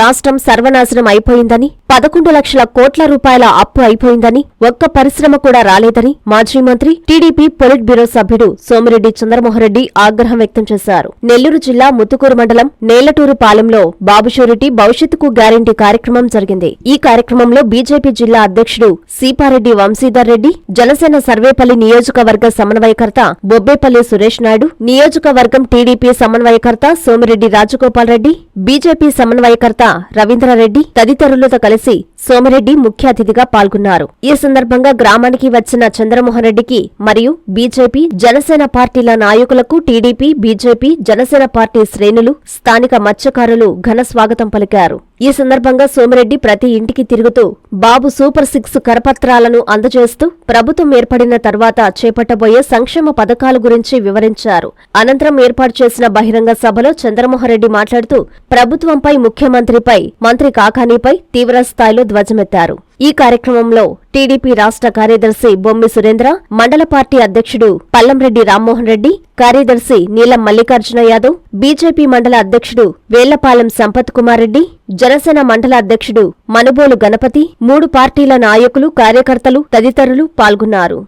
రాష్ట్రం సర్వనాశనం అయిపోయిందని పదకొండు లక్షల కోట్ల రూపాయల అప్పు అయిపోయిందని ఒక్క పరిశ్రమ కూడా రాలేదని మాజీ మంత్రి టీడీపీ పొలిట్ బ్యూరో సభ్యుడు సోమిరెడ్డి చంద్రమోహన్రెడ్డి ఆగ్రహం వ్యక్తం చేశారు. నెల్లూరు జిల్లా ముత్తుకూరు మండలం నేలటూరు పాలెంలో బాబుషూరిటీ భవిష్యత్తుకు గ్యారంటీ కార్యక్రమం జరిగింది. ఈ కార్యక్రమంలో బీజేపీ జిల్లా అధ్యక్షుడు సీపారెడ్డి వంశీధర్ రెడ్డి జనసేన సర్వేపల్లి నియోజకవర్గ సమన్వయకర్త బొబ్బేపల్లి సురేష్ నాయుడు నియోజకవర్గం టీడీపీ సమన్వయకర్త సోమిరెడ్డి రాజగోపాల్ రెడ్డి బీజేపీ సమన్వయకర్త రవీంద్రారెడ్డి తదితరులతో కలిసి సోమిరెడ్డి ముఖ్య అతిథిగా పాల్గొన్నారు. ఈ సందర్భంగా గ్రామానికి వచ్చిన చంద్రమోహన్ రెడ్డికి మరియు బీజేపీ జనసేన పార్టీల నాయకులకు టీడీపీ బీజేపీ జనసేన పార్టీ శ్రేణులు స్థానిక మత్స్యకారులు ఘన స్వాగతం పలికారు. ఈ సందర్భంగా సోమిరెడ్డి ప్రతి ఇంటికి తిరుగుతూ బాబు సూపర్ సిక్స్ కరపత్రాలను అందజేస్తూ ప్రభుత్వం ఏర్పడిన తర్వాత చేపట్టబోయే సంక్షేమ పథకాల గురించి వివరించారు. అనంతరం ఏర్పాటు చేసిన బహిరంగ సభలో చంద్రమోహన్ రెడ్డి మాట్లాడుతూ ప్రభుత్వంపై ముఖ్యమంత్రిపై మంత్రి కాకానీపై తీవ్రస్థాయిలో ధ్వజమెత్తారు. ఈ కార్యక్రమంలో టీడీపీ రాష్ట్ర కార్యదర్శి బొమ్మి సురేంద్ర మండల పార్టీ అధ్యక్షుడు పల్లంరెడ్డి రామ్మోహన్ రెడ్డి కార్యదర్శి నీలం మల్లికార్జున యాదవ్ బీజేపీ మండల అధ్యక్షుడు వేళ్ళపాలెం సంపత్ కుమార్ రెడ్డి జనసేన మండల అధ్యక్షుడు మనుబోలు గణపతి మూడు పార్టీల నాయకులు కార్యకర్తలు తదితరులు పాల్గొన్నారు.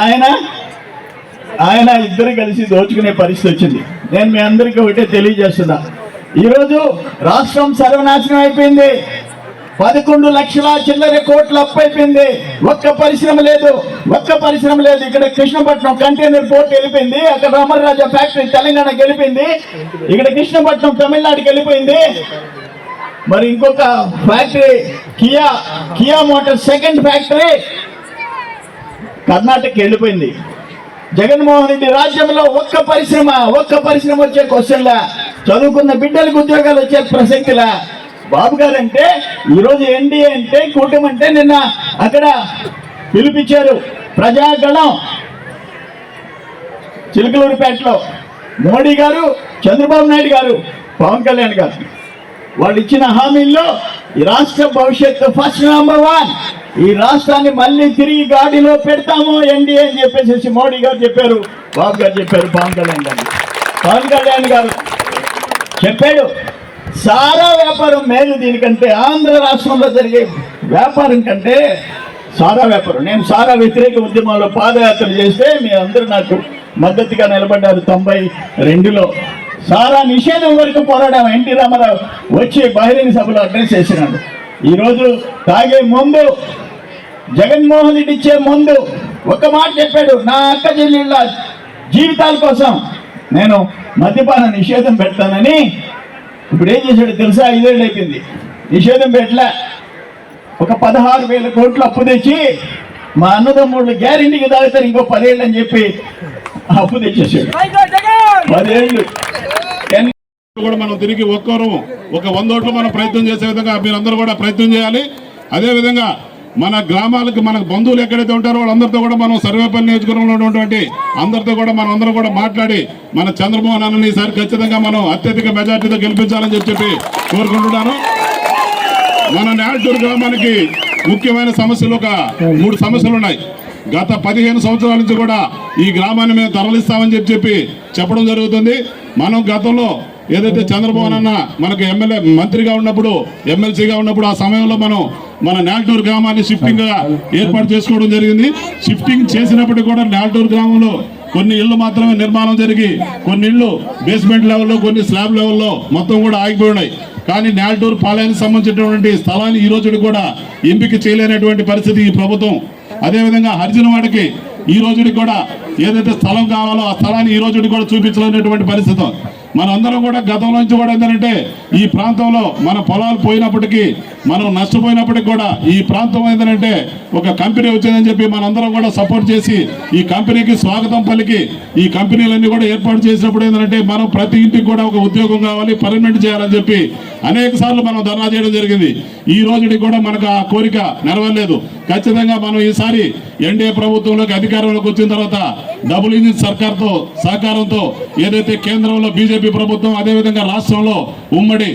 ఆయన ఆయన ఇద్దరు కలిసి దోచుకునే పరిస్థితి వచ్చింది. నేను మీ అందరికీ ఒకటే తెలియజేస్తున్నా. ఈరోజు రాష్ట్రం సర్వనాశనం అయిపోయింది. పదకొండు లక్షల చిల్లర కోట్ల అప్పైపోయింది. అయిపోయింది ఒక్క పరిశ్రమ లేదు. ఒక్క పరిశ్రమ లేదు. ఇక్కడ కృష్ణపట్నం కంటైనర్ పోర్ట్ వెళ్ళిపోయింది. అక్కడ రామరాజా ఫ్యాక్టరీ తెలంగాణకి వెళ్ళిపోయింది. ఇక్కడ కృష్ణపట్నం తమిళనాడుకి వెళ్ళిపోయింది. మరి ఇంకొక factory Kia Kia motor second factory Karnataka వెళ్ళిపోయింది. జగన్మోహన్ రెడ్డి రాజ్యంలో ఒక్క పరిశ్రమ ఒక్క పరిశ్రమ వచ్చే క్వశ్చన్లా చదువుకున్న బిడ్డలకు ఉద్యోగాలు వచ్చే ప్రసక్తిలా? బాబు గారు అంటే ఈరోజు ఎన్డీఏ అంటే కూటమి అంటే నిన్న అక్కడ పిలిపించారు. ప్రజాగణం. చిలకలూరిపేటలో మోడీ గారు చంద్రబాబు నాయుడు గారు పవన్ కళ్యాణ్ గారు. వాళ్ళు ఇచ్చిన హామీల్లో ఈ రాష్ట్ర భవిష్యత్తు ఫస్ట్ నెంబర్ వన్ ఈ రాష్ట్రాన్ని మళ్ళీ తిరిగి గాడిలో పెడతాము ఎన్డీఏ అని చెప్పేసి మోడీ గారు చెప్పారు బాబు గారు చెప్పారు పవన్ కళ్యాణ్ గారు. పవన్ కళ్యాణ్ గారు చెప్పాడు సారా వ్యాపారం మేలు దీనికంటే ఆంధ్ర రాష్ట్రంలో జరిగే వ్యాపారం కంటే సారా వ్యాపారం. నేను సారా వ్యతిరేక ఉద్యమంలో పాదయాత్ర చేస్తే మీ అందరూ నాకు మద్దతుగా నిలబడ్డారు తొంభై రెండులో. సారా నిషేధం వరకు పోరాడాం. ఎన్టీ రామారావు వచ్చి బహిరంగ సభలో అడ్రస్ చేసినాడు. ఈరోజు తాగే ముందు జగన్మోహన్ రెడ్డి ఇచ్చే ముందు ఒక మాట చెప్పాడు నా అక్క చెల్లెళ్ళ జీవితాల కోసం. నేను మద్యపాన నిషేధం పెడతానని ఇప్పుడు ఏం చేశాడు తెలుసా? ఐదేళ్ళు అయిపోయింది. నిషేధం పెట్టలే. ఒక పదహారు వేల కోట్లు అప్పు తెచ్చి మా అన్నదమ్ముళ్ళు గ్యారెంటీకి తాగుతారు ఇంకో పదేళ్ళు అని చెప్పి అప్పు తెచ్చేసాడు. పదేళ్ళు. కూడా మనం తిరిగి ఒక్కరు ఒక వంద ఓట్లు మనం ప్రయత్నం చేసే విధంగా మీరందరూ కూడా ప్రయత్నం చేయాలి. అదేవిధంగా మన గ్రామాలకు మన బంధువులు ఎక్కడైతే ఉంటారో వాళ్ళందరితో కూడా మనం సర్వేపల్లి నియోజకవర్గంలో ఉన్నటువంటి అందరితో కూడా మనం అందరం కూడా మాట్లాడి మన చంద్రమోహన్ అన్నని ఈసారి ఖచ్చితంగా మనం అత్యధిక మెజార్టీతో గెలిపించాలని చెప్పి చెప్పి కోరుకుంటున్నాను. మన నేల్టూరు గ్రామానికి ముఖ్యమైన సమస్యలు ఒక మూడు సమస్యలు ఉన్నాయి. గత పదిహేను సంవత్సరాల నుంచి కూడా ఈ గ్రామాన్ని మేము తరలిస్తామని చెప్పి చెప్పి చెప్పడం జరుగుతుంది. మనం గతంలో ఏదైతే చంద్రబాబు అన్న మనకు ఎమ్మెల్యే మంత్రిగా ఉన్నప్పుడు ఎమ్మెల్సీగా ఉన్నప్పుడు ఆ సమయంలో మనం మన నాల్టూరు గ్రామాన్ని షిఫ్టింగ్గా ఏర్పాటు చేసుకోవడం జరిగింది. షిఫ్టింగ్ చేసినప్పటికీ కూడా నాల్టూరు గ్రామంలో కొన్ని ఇళ్ళు మాత్రమే నిర్మాణం జరిగి కొన్ని ఇళ్ళు బేస్మెంట్ లెవెల్లో కొన్ని స్లాబ్ లెవెల్లో మొత్తం కూడా ఆగిపోయి ఉన్నాయి. కానీ నాల్టూరు పాలయానికి సంబంధించినటువంటి స్థలాన్ని ఈ రోజు కూడా ఎంపిక చేయలేనటువంటి పరిస్థితి ఈ ప్రభుత్వం. అదేవిధంగా హరిజనవాడకి ఈ రోజుకి కూడా ఏదైతే స్థలం కావాలో ఆ స్థలాన్ని ఈ రోజుడికి కూడా చూపించలేనటువంటి పరిస్థితి. మనందరం కూడా గతంలో నుంచి కూడా ఏంటంటే ఈ ప్రాంతంలో మన పొలాలు పోయినప్పటికీ మనం నష్టపోయినప్పటికీ కూడా ఈ ప్రాంతం ఏంటంటే ఒక కంపెనీ వచ్చిందని చెప్పి మనందరం కూడా సపోర్ట్ చేసి ఈ కంపెనీకి స్వాగతం పలికి ఈ కంపెనీలన్నీ కూడా ఏర్పాటు చేసినప్పుడు ఏంటంటే మనం ప్రతి ఇంటికి కూడా ఒక ఉద్యోగం కావాలి పర్మనెంట్ చేయాలని చెప్పి అనేక సార్లు మనం ధర్నా చేయడం జరిగింది. ఈ రోజుకి కూడా మనకు ఆ కోరిక నెరవేరలేదు. ఖచ్చితంగా మనం ఈసారి ఎన్డీఏ ప్రభుత్వంలోకి అధికారంలోకి వచ్చిన తర్వాత డబుల్ ఇంజిన్ సర్కార్తో సహకారంతో ఏదైతే కేంద్రంలో బీజేపీ ప్రభుత్వం అదేవిధంగా రాష్ట్రంలో ఉమ్మడి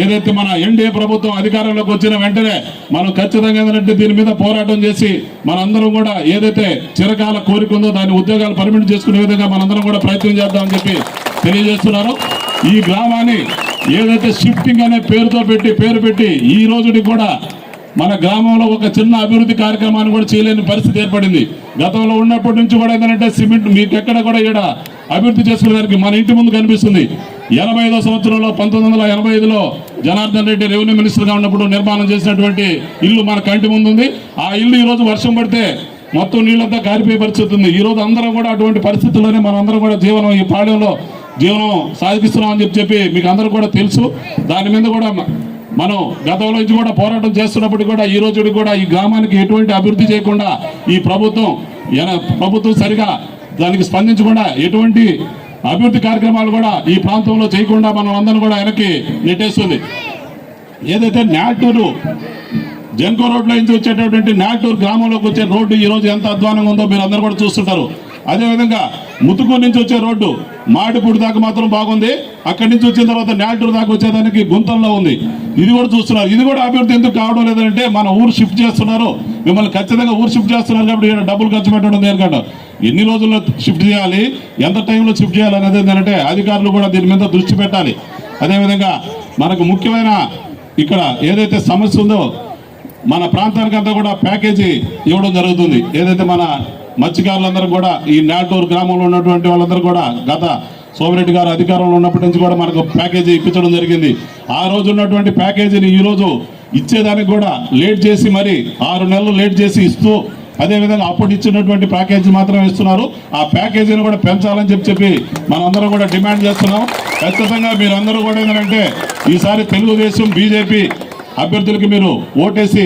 ఏదైతే మన ఎన్డీఏ ప్రభుత్వం అధికారంలోకి వచ్చిన వెంటనే మనం ఖచ్చితంగా ఏంటంటే దీని మీద పోరాటం చేసి మనందరం కూడా ఏదైతే చిరకాల కోరిక ఉందో దాని ఉద్యోగాలు పర్మిట్ చేసుకునే విధంగా మనందరం కూడా ప్రయత్నం చేద్దామని చెప్పి తెలియజేస్తున్నారు. ఈ గ్రామాన్ని ఏదైతే షిఫ్టింగ్ అనే పేరుతో పెట్టి పేరు పెట్టి ఈ రోజుకి కూడా మన గ్రామంలో ఒక చిన్న అభివృద్ధి కార్యక్రమాన్ని కూడా చేయలేని పరిస్థితి ఏర్పడింది. గతంలో ఉన్నప్పటి నుంచి కూడా ఏంటంటే సిమెంట్ మీకు ఎక్కడ కూడా ఇక్కడ అభివృద్ధి చేసుకునేదానికి మన ఇంటి ముందు కనిపిస్తుంది. ఎనభై ఐదో సంవత్సరంలో పంతొమ్మిది వందల ఎనభై ఐదులో జనార్దన్ రెడ్డి రెవెన్యూ మినిస్టర్గా ఉన్నప్పుడు నిర్మాణం చేసినటువంటి ఇల్లు మన కంటి ముందు ఉంది ఆ ఇల్లు ఈరోజు వర్షం పడితే మొత్తం నీళ్ళంతా కారిపోయే పరిస్థితి ఉంది. ఈ రోజు అందరం కూడా అటువంటి పరిస్థితుల్లోనే మనం అందరం కూడా జీవనం ఈ పాడెంలో జీవనం సాధిస్తున్నాం అని చెప్పి చెప్పి మీకు అందరూ కూడా తెలుసు. దాని మీద కూడా మనం గతంలో నుంచి కూడా పోరాటం చేస్తున్నప్పుడు కూడా ఈ రోజు కూడా ఈ గ్రామానికి ఎటువంటి అభివృద్ధి చేయకుండా ఈ ప్రభుత్వం ప్రభుత్వం సరిగా దానికి స్పందించకుండా ఎటువంటి అభివృద్ధి కార్యక్రమాలు కూడా ఈ ప్రాంతంలో చేయకుండా మనం అందరం కూడా వెనక్కి నెట్టేస్తుంది. ఏదైతే నాటూరు జన్కో రోడ్లో నుంచి వచ్చేటటువంటి నాటూరు గ్రామంలోకి వచ్చే రోడ్డు ఈరోజు ఎంత అధ్వానంగా ఉందో మీరు అందరూ కూడా చూస్తుంటారు. అదేవిధంగా ముతుకూరు నుంచి వచ్చే రోడ్డు మాటిపూడి దాకా మాత్రం బాగుంది. అక్కడి నుంచి వచ్చిన తర్వాత నాటూరు దాకా వచ్చేదానికి గుంతల్లో ఉంది. ఇది కూడా చూస్తున్నారు. ఇది కూడా అభివృద్ధి ఎందుకు కావడం లేదంటే మన ఊరు షిఫ్ట్ చేస్తున్నారు. మిమ్మల్ని ఖచ్చితంగా ఊరు షిఫ్ట్ చేస్తున్నారు కాబట్టి డబ్బులు ఖర్చు పెట్టడం ఎందుకంటారు ఎన్ని రోజుల్లో షిఫ్ట్ చేయాలి? ఎంత టైంలో షిఫ్ట్ చేయాలి అనేది ఏంటంటే అధికారులు కూడా దీని మీద దృష్టి పెట్టాలి. అదేవిధంగా మనకు ముఖ్యమైన ఇక్కడ ఏదైతే సమస్య ఉందో మన ప్రాంతానికి అంతా కూడా ప్యాకేజీ ఇవ్వడం జరుగుతుంది. ఏదైతే మన మత్స్యకారులందరూ కూడా ఈ నాటూరు గ్రామంలో ఉన్నటువంటి వాళ్ళందరూ కూడా గత సోమిరెడ్డి గారు అధికారంలో ఉన్నప్పటి నుంచి కూడా మనకు ప్యాకేజీ ఇప్పించడం జరిగింది. ఆ రోజు ఉన్నటువంటి ప్యాకేజీని ఈరోజు ఇచ్చేదానికి కూడా లేట్ చేసి మరి ఆరు నెలలు లేట్ చేసి ఇస్తూ అదేవిధంగా అప్పుడు ఇచ్చినటువంటి ప్యాకేజీ మాత్రమే ఇస్తున్నారు. ఆ ప్యాకేజీని కూడా పెంచాలని చెప్పి చెప్పి మనందరం కూడా డిమాండ్ చేస్తున్నాం. ఖచ్చితంగా మీరందరూ కూడా ఏంటంటే ఈసారి తెలుగుదేశం బీజేపీ అభ్యర్థులకి మీరు ఓటేసి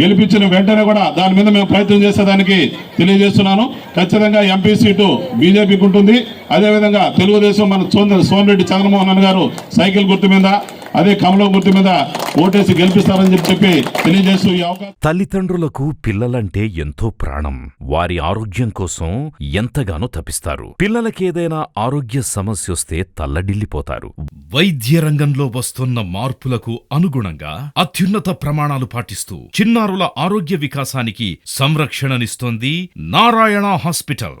గెలిపించిన వెంటనే కూడా దాని మీద మేము ప్రయత్నం చేసేదానికి తెలియజేస్తున్నాను. ఖచ్చితంగా ఎంపీ సీటు బీజేపీకి ఉంటుంది. అదేవిధంగా తెలుగుదేశం మన సోన్ సోమిరెడ్డి చంద్రమోహన్ గారు సైకిల్ గుర్తు మీద అదే కమలం గుర్తు మీద ఓటేసి గెలిపిస్తారని చెప్పి చెప్పి తెలియజేస్తూ ఈ అవకాశం. తల్లిదండ్రులకు పిల్లలంటే ఎంతో ప్రాణం. వారి ఆరోగ్యం కోసం ఎంతగానో తపిస్తారు పిల్లలకేదైనా ఆరోగ్య సమస్య వస్తే తల్లడిల్లిపోతారు. వైద్య రంగంలో వస్తున్న మార్పులకు అనుగుణంగా అత్యున్నత ప్రమాణాలు పాటిస్తూ చిన్నారుల ఆరోగ్య వికాసానికి సంరక్షణనిస్తోంది నారాయణ హాస్పిటల్.